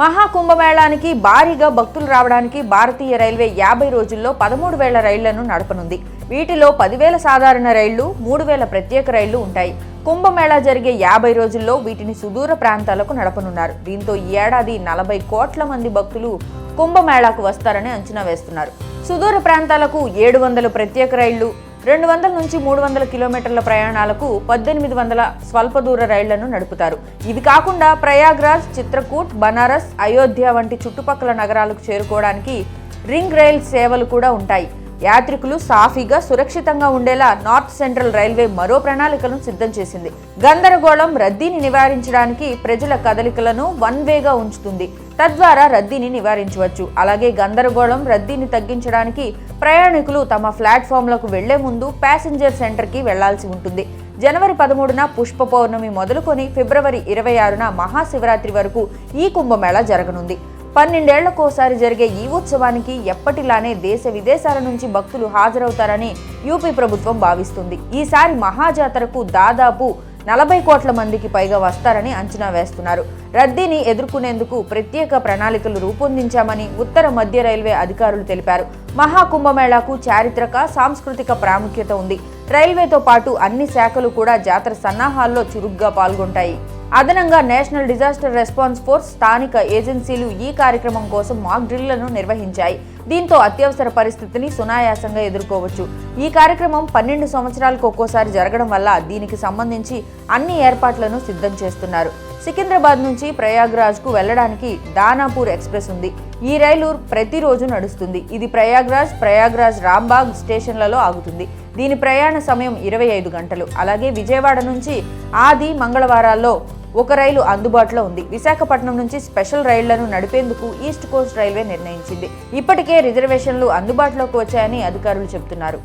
మహాకుంభమేళానికి భారీగా భక్తులు రావడానికి భారతీయ రైల్వే యాభై రోజుల్లో పదమూడు వేల రైళ్ళను నడపనుంది. వీటిలో పదివేల సాధారణ రైళ్ళు మూడు వేల ప్రత్యేక రైళ్ళు ఉంటాయి. కుంభమేళా జరిగే యాభై రోజుల్లో వీటిని సుదూర ప్రాంతాలకు నడపనున్నారు. దీంతో ఈ ఏడాది నలభై కోట్ల మంది భక్తులు కుంభమేళాకు వస్తారని అంచనా వేస్తున్నారు. సుదూర ప్రాంతాలకు ఏడు వందల ప్రత్యేక రైళ్ళు రెండు వందల నుంచి మూడు వందల కిలోమీటర్ల ప్రయాణాలకు పద్దెనిమిది వందల స్వల్ప దూర రైళ్ళను నడుపుతారు. ఇవి కాకుండా ప్రయాగ్రాజ్ చిత్రకూట్ బనారస్ అయోధ్య వంటి చుట్టుపక్కల నగరాలకు చేరుకోవడానికి రింగ్ రైల్ సేవలు కూడా ఉంటాయి. యాత్రికులు సాఫీగా సురక్షితంగా ఉండేలా నార్త్ సెంట్రల్ రైల్వే మరో ప్రణాళికలను సిద్ధం చేసింది. గందరగోళం రద్దీని నివారించడానికి ప్రజల కదలికలను వన్ వేగా ఉంచుతుంది. తద్వారా రద్దీని నివారించవచ్చు. అలాగే గందరగోళం రద్దీని తగ్గించడానికి ప్రయాణికులు తమ ప్లాట్ఫామ్లకు వెళ్ళే ముందు ప్యాసింజర్ సెంటర్కి వెళ్ళాల్సి ఉంటుంది. జనవరి పదమూడున పుష్ప పౌర్ణమి మొదలుకొని ఫిబ్రవరి ఇరవై ఆరున మహాశివరాత్రి వరకు ఈ కుంభమేళా జరగనుంది. పన్నెండేళ్ళకోసారి జరిగే ఈ ఉత్సవానికి ఎప్పటిలానే దేశ విదేశాల నుంచి భక్తులు హాజరవుతారని యూపీ ప్రభుత్వం భావిస్తుంది. ఈసారి మహాజాతరకు దాదాపు నలభై కోట్ల మందికి పైగా వస్తారని అంచనా వేస్తున్నారు. రద్దీని ఎదుర్కొనేందుకు ప్రత్యేక ప్రణాళికలు రూపొందించామని ఉత్తర మధ్య రైల్వే అధికారులు తెలిపారు. మహాకుంభమేళాకు చారిత్రక సాంస్కృతిక ప్రాముఖ్యత ఉంది. రైల్వేతో పాటు అన్ని శాఖలు కూడా జాతర సన్నాహాల్లో చురుగ్గా పాల్గొంటాయి. అదనంగా నేషనల్ డిజాస్టర్ రెస్పాన్స్ ఫోర్స్ స్థానిక ఏజెన్సీలు ఈ కార్యక్రమం కోసం మాక్ డ్రిల్లను నిర్వహించాయి. దీంతో అత్యవసర పరిస్థితిని సునాయాసంగా ఎదుర్కోవచ్చు. ఈ కార్యక్రమం పన్నెండు సంవత్సరాలకు ఒక్కోసారి జరగడం వల్ల దీనికి సంబంధించి అన్ని ఏర్పాట్లను సిద్ధం చేస్తున్నారు. సికింద్రాబాద్ నుంచి ప్రయాగ్రాజ్కు వెళ్ళడానికి దానాపూర్ ఎక్స్ప్రెస్ ఉంది. ఈ రైలు ప్రతిరోజు నడుస్తుంది. ఇది ప్రయాగ్రాజ్ ప్రయాగ్రాజ్ రాంబాగ్ స్టేషన్లలో ఆగుతుంది. దీని ప్రయాణ సమయం ఇరవై ఐదు గంటలు. అలాగే విజయవాడ నుంచి ఆది మంగళవారాల్లో ఒక రైలు అందుబాటులో ఉంది. విశాఖపట్నం నుంచి స్పెషల్ రైళ్ళను నడిపేందుకు ఈస్ట్ కోస్ట్ రైల్వే నిర్ణయించింది. ఇప్పటికే రిజర్వేషన్లు అందుబాటులోకి వచ్చాయని అధికారులు చెబుతున్నారు.